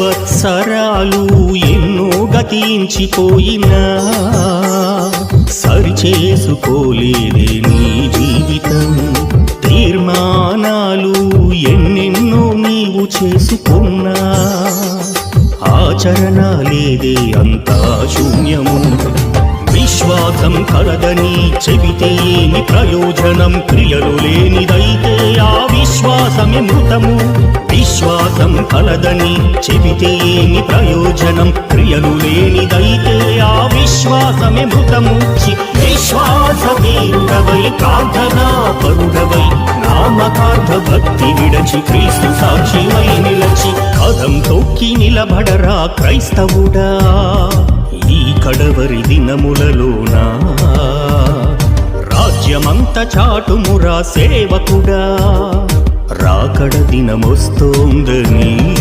సంవత్సరాలు ఎన్నో గతించిపోయినా సరిచేసుకోలేదే నీ జీవితం. తీర్మానాలు ఎన్నెన్నో నీవు చేసుకున్నా. ఆచరణ లేదే అంతా శూన్యము. విశ్వాసం కలదని చెబితే ఏమి ప్రయోజనం? క్రియలు లేనిదైతే ఆ విశ్వాసమే మృతము. విశ్వాసం కలదని చెబితే ఏమి ప్రయోజనం? క్రియలు లేనిదైతే ఆ విశ్వాసమే మృతముచ్చి చి- విశ్వాస వీరుడవై ప్రార్థనా పరుడవై నామకార్థ భక్తి విడచి క్రీస్తు సాక్షివై నిలచి. కథం తొక్కి నిలబడరా క్రైస్తవుడా? ఈ కడవరి దినములలోనా? రాజ్యమంత చాటుమురా సేవకుడా? రాకడ దినమొస్తోందని